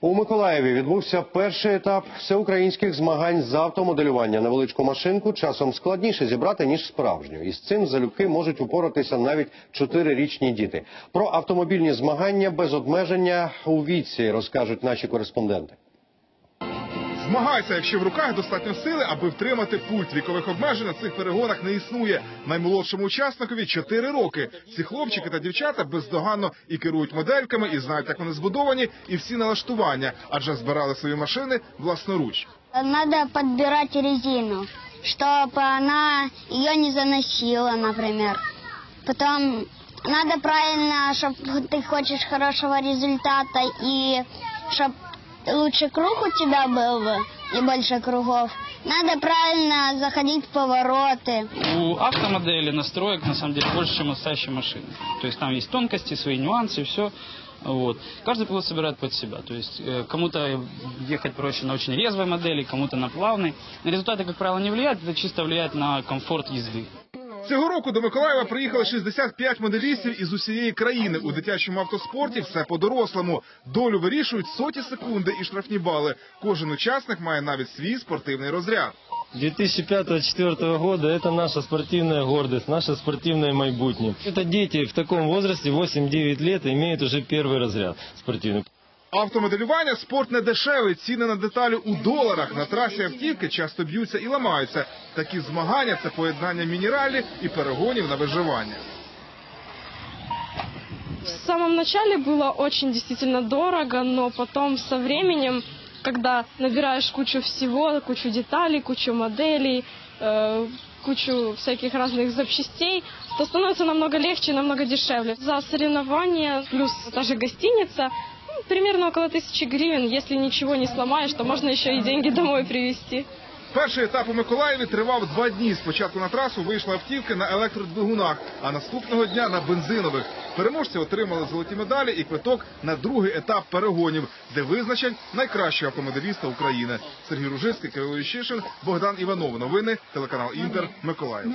У Миколаєві відбувся перший етап всеукраїнських змагань з автомоделювання. Невеличку машинку часом складніше зібрати, ніж справжню. І з цим залюбки можуть упоратися навіть чотирирічні діти. Про автомобільні змагання без обмеження у віці розкажуть наші кореспонденти Змагайся, якщо в руках достатньо сили, аби втримати пульт. Вікових обмежень на цих перегонах не існує. Наймолодшому учасникові 4 роки. Ці хлопчики та дівчата бездоганно і керують модельками, і знають, як вони збудовані, і всі налаштування, адже збирали свої машини власноруч. Надо подбирать резину, чтобы она ее не заносила, например. Потом надо правильно, чтобы ты хочешь хорошего результата и чтобы лучший круг у тебя был бы и больше кругов. Надо правильно заходить в повороты. У автомодели настроек на самом деле больше, чем у настоящей машины. То есть там есть тонкости, свои нюансы, все. Вот. Каждый пилот собирает под себя. То есть э, кому-то ехать проще на очень резвой модели, кому-то на плавной. На результаты, как правило, не влияет, это чисто влияет на комфорт езды. Цього року до Миколаєва приїхали 65 моделістів із усієї країни. У дитячому автоспорті все по-дорослому. Долю вирішують соті секунди і штрафні бали. Кожен учасник має навіть свій спортивний розряд. 2005-2004 года это наша спортивная гордость, наше спортивное майбутнее. Это дети в таком возрасте, 8-9 лет, имеют уже первый разряд спортивный. Автомоделювання спорт не дешевий. Ціни на деталі у доларах. На трасі автівки часто б'ються і ламаються. Такі змагання це поєднання мінералі і перегонів на виживання. В самом начале было очень действительно дорого, но потом со временем, когда набираешь кучу всего, кучу деталей, кучу моделей, э, кучу всяких разных запчастей, то становится намного легче и намного дешевле. За соревнования плюс та же гостиница ну, примерно около тысячи гривен. Если ничего не сломаешь, то можно еще и деньги домой привезти. Перший етап у Миколаєві тривав два дні. Спочатку на трасу вийшли автівки на електродвигунах, а наступного дня на бензинових. Переможці отримали золоті медалі і квиток на другий етап перегонів, де визначать найкращого автомоделіста України. Сергій Ружицький, Кирило Іщишин, Богдан Іванов. Новини телеканал Інтер Миколаїв.